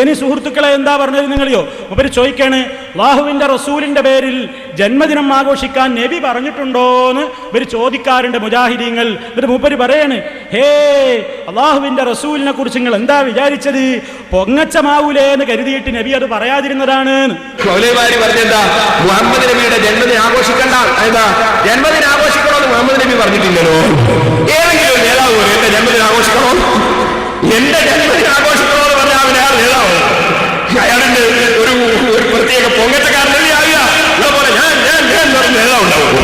ഇനി സുഹൃത്തുക്കളെ എന്താ പറഞ്ഞത് നിങ്ങളെയോ? അവർ ചോദിക്കാണ് അള്ളാഹുവിന്റെ റസൂലിന്റെ പേരിൽ ജന്മദിനം ആഘോഷിക്കാൻ നബി പറഞ്ഞിട്ടുണ്ടോന്ന്? ഇവർ ചോദിക്കാറുണ്ട് മുജാഹിദീങ്ങൾ. എന്നിട്ട് മൂപ്പര് പറയാണ് ഹേ അള്ളാഹുവിന്റെ റസൂലിനെ കുറിച്ച് നിങ്ങൾ എന്താ വിചാരിച്ചത്? പൊങ്ങച്ചമാവൂലേ എന്ന് കരുതിയിട്ട് നബി അത് പറയാതിരുന്നതാണ്. മുഹമ്മദ് നബിയുടെ ജന്മദിനം ആഘോഷിക്കണ്ട. എന്താ ജന്മദിനം ആഘോഷിക്കണമെന്ന് മുഹമ്മദ് നബി പറഞ്ഞിട്ടില്ലല്ലോ. ഏതെങ്കിലും നേതാവ് എന്റെ ജന്മദിനം ആഘോഷിക്കണോ? എന്റെ ജന്മദിനം ആഘോഷിക്കണോ എന്ന് പറഞ്ഞാൽ അവൻ അയാൾ നേതാവ് അയാളുടെ ഒരു ഒരു പ്രത്യേക പൊങ്ങച്ചക്കാരനല്ലേ ആവുക അതുപോലെ ഞാൻ ഞാൻ ഞാൻ എന്ന് പറഞ്ഞ നേതാവ് ഉണ്ടാവും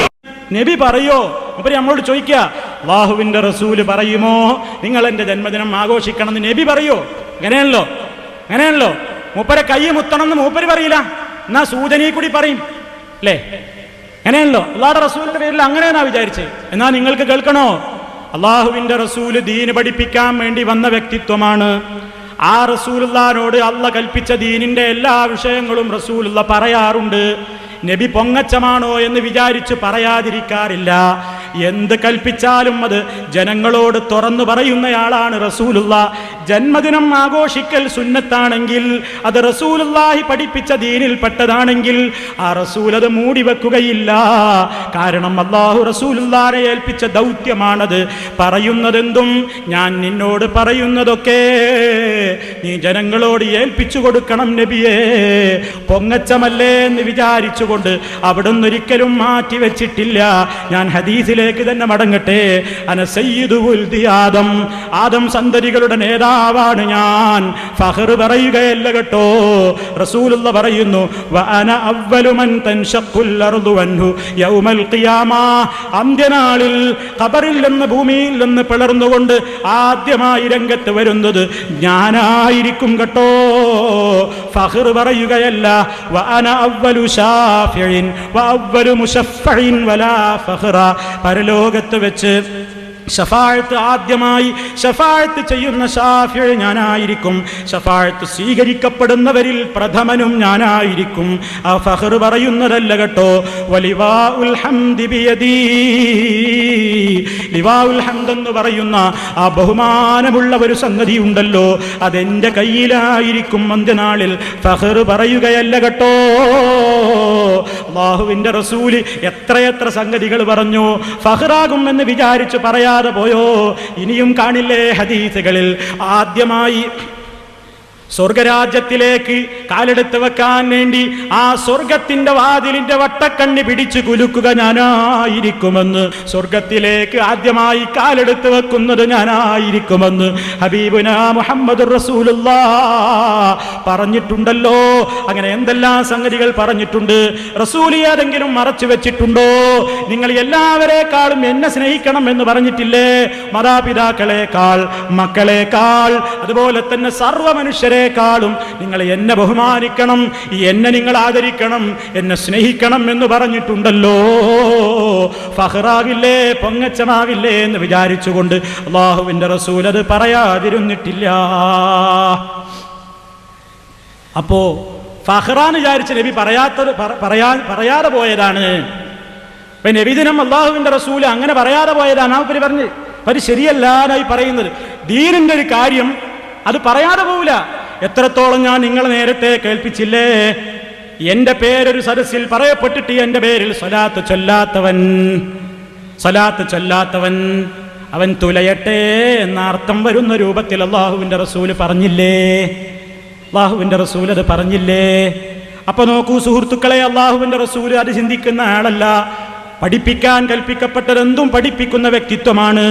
നബി പറയോ? അപ്പൊ നമ്മളോട് ചോദിക്കുക അള്ളാഹുവിന്റെ റസൂൽ പറയുമോ? നിങ്ങൾ എന്റെ ജന്മദിനം ആഘോഷിക്കണം എന്ന് നബി പറയോ? അങ്ങനെയാണല്ലോ അങ്ങനെയാണല്ലോ. മൂപ്പരെ കൈ മുത്തണം എന്ന് മൂപ്പര് പറയില്ല. എന്നാ സൂചനയെ കൂടി പറയും. അല്ലേ? അങ്ങനെയാണല്ലോ. അള്ളാഹുടെ റസൂലിന്റെ പേരിൽ അങ്ങനെയാണാ വിചാരിച്ചത് എന്നാ നിങ്ങൾക്ക് കേൾക്കണോ? അള്ളാഹുവിന്റെ റസൂൽ ദീന് പഠിപ്പിക്കാൻ വേണ്ടി വന്ന വ്യക്തിത്വമാണ്. ആ റസൂലുള്ളാനോട് അല്ല കൽപ്പിച്ച ദീനിന്റെ എല്ലാ വിഷയങ്ങളും റസൂലുള്ള പറയാറുണ്ട്. നബി പൊങ്ങച്ചമാണോ എന്ന് വിചാരിച്ച് പറയാതിരിക്കാറില്ല. എന്ത് കൽപ്പിച്ചാലും അത് ജനങ്ങളോട് തുറന്നു പറയുന്നയാളാണ് റസൂലുള്ള. ജന്മദിനം ആഘോഷിക്കൽ സുന്നത്താണെങ്കിൽ അത് റസൂലുള്ളാഹി പഠിപ്പിച്ച ദീനിൽപ്പെട്ടതാണെങ്കിൽ ആ റസൂൽ അത് മൂടി വെക്കുകയില്ല. കാരണം അള്ളാഹു റസൂലുള്ളാനെ ഏൽപ്പിച്ച ദൗത്യമാണത്. പറയുന്നതെന്തും ഞാൻ നിന്നോട് പറയുന്നതൊക്കെ നീ ജനങ്ങളോട് ഏൽപ്പിച്ചു കൊടുക്കണം നബിയേ. പൊങ്ങച്ചമല്ലേ എന്ന് വിചാരിച്ചുകൊണ്ട് അവിടുന്ന് ഒരിക്കലും മാറ്റി വെച്ചിട്ടില്ല. ഞാൻ ഹദീസിലേക്ക് തന്നെ മടങ്ങട്ടെ. അന സയ്യിദു ഉൽദി ആദം ആദം സന്തതികളുടെ നേതാവാണ് ഞാൻ. ഫഹർ പറയുകയല്ല കേട്ടോ. റസൂലുള്ള പറയുന്നു വ അവലുമൻ അർദു വൻഹു യൗമൽ ഖിയാമ. അന്ത്യനാളിൽ ഖബറിൽ നിന്ന് ഭൂമിയിൽ നിന്ന് പിളർന്നുകൊണ്ട് ആദ്യമായി രംഗത്ത് വരുന്നത് ഞാനായിരിക്കും കേട്ടോ. ഫഹർ പറയുകയല്ല വന അവലു വ അവലു മുശഫഇൻ വലാ ഫഹ്റ. പരലോകത്ത് വെച്ച് ഷഫാഴത്ത് ആദ്യമായി ഷഫാഴത്ത് ചെയ്യുന്ന ഷാഫിഴ് ഞാനായിരിക്കും. ഷഫാഴത്ത് സ്വീകരിക്കപ്പെടുന്നവരിൽ പ്രഥമനും ഞാനായിരിക്കും. ആ ഫഹർ പറയുന്നതല്ല കേട്ടോ. വലിവാ ഉൽ ഹംദി ബിയദീ. ലിവാ ഉൽ ഹംദ് എന്ന് പറയുന്ന ആ ബഹുമാനമുള്ള ഒരു സംഗതി ഉണ്ടല്ലോ. അതെന്റെ കയ്യിലായിരിക്കും അന്ത്യനാളിൽ. ഫഹർ പറയുകയല്ല കേട്ടോ. അള്ളാഹുവിന്റെ റസൂൽ എത്രയെത്ര സംഗതികൾ പറഞ്ഞു. ഫഹറാകും എന്ന് വിചാരിച്ച് പറയാതെ പോയോ? ഇനിയും കാണില്ലേ ഹദീസുകളിൽ? ആദ്യമായി സ്വർഗരാജ്യത്തിലേക്ക് കാലെടുത്ത് വെക്കാൻ വേണ്ടി ആ സ്വർഗത്തിന്റെ വാതിലിന്റെ വട്ടക്കണ്ണി പിടിച്ചു കുലുക്കുക ഞാനായിരിക്കുമെന്ന്. സ്വർഗത്തിലേക്ക് ആദ്യമായി കാലെടുത്ത് വെക്കുന്നത് ഞാനായിരിക്കുമെന്ന്. ഹബീബുന മുഹമ്മദ് റസൂലുള്ള. പറഞ്ഞിട്ടുണ്ടല്ലോ. അങ്ങനെ എന്തെല്ലാം സംഗതികൾ പറഞ്ഞിട്ടുണ്ട്? റസൂൽ ഏതെങ്കിലും മറച്ചു വെച്ചിട്ടുണ്ടോ? നിങ്ങൾ എല്ലാവരെക്കാളും എന്നെ സ്നേഹിക്കണം എന്ന് പറഞ്ഞിട്ടില്ലേ? മാതാപിതാക്കളെക്കാൾ മക്കളെക്കാൾ അതുപോലെ തന്നെ സർവ മനുഷ്യരെക്കാളും നിങ്ങൾ എന്നെ ബഹുമാനിക്കണം എന്നെ നിങ്ങൾ ആദരിക്കണം എന്നെ സ്നേഹിക്കണം എന്ന് പറഞ്ഞിട്ടുണ്ടല്ലോ. ഫഹ്റാവില്ലേ പൊങ്ങച്ചമാവില്ലേ എന്ന് വിചാരിച്ചുകൊണ്ട് അള്ളാഹുവിന്റെ റസൂൽ അത് പറയാതിരുന്നിട്ടില്ല. അപ്പോ ഫഹ്റാൻ വിചാരിച്ച നബി പറയാത്തത് പറയാ പറയാതെ പോയതാണ്. അപ്പൊ നബിദിനം അള്ളാഹുവിന്റെ റസൂൽ അങ്ങനെ പറയാതെ പോയതാണ്. ആ പരി പറഞ്ഞ് പരി ശരിയല്ലാതായി പറയുന്നത്. ദീനിന്റെ ഒരു കാര്യം അത് പറയാതെ പോവില്ല. എത്രത്തോളം ഞാൻ നിങ്ങളെ നേരത്തെ കേൾപ്പിച്ചില്ലേ? എന്റെ പേരൊരു സദസ്സിൽ പറയപ്പെട്ടിട്ട് എന്റെ പേരിൽ സ്വലാത്ത് ചൊല്ലാത്തവൻ സ്വലാത്ത് ചൊല്ലാത്തവൻ അവൻ തുലയട്ടെ എന്ന അർത്ഥം വരുന്ന രൂപത്തിൽ അള്ളാഹുവിന്റെ റസൂൽ പറഞ്ഞില്ലേ? അള്ളാഹുവിന്റെ റസൂൽ അത് പറഞ്ഞില്ലേ? അപ്പൊ നോക്കൂ സുഹൃത്തുക്കളെ അള്ളാഹുവിന്റെ റസൂൽ അത് ചിന്തിക്കുന്ന ആളല്ല. പഠിപ്പിക്കാൻ കൽപ്പിക്കപ്പെട്ടതെന്തും പഠിപ്പിക്കുന്ന വ്യക്തിത്വമാണ്.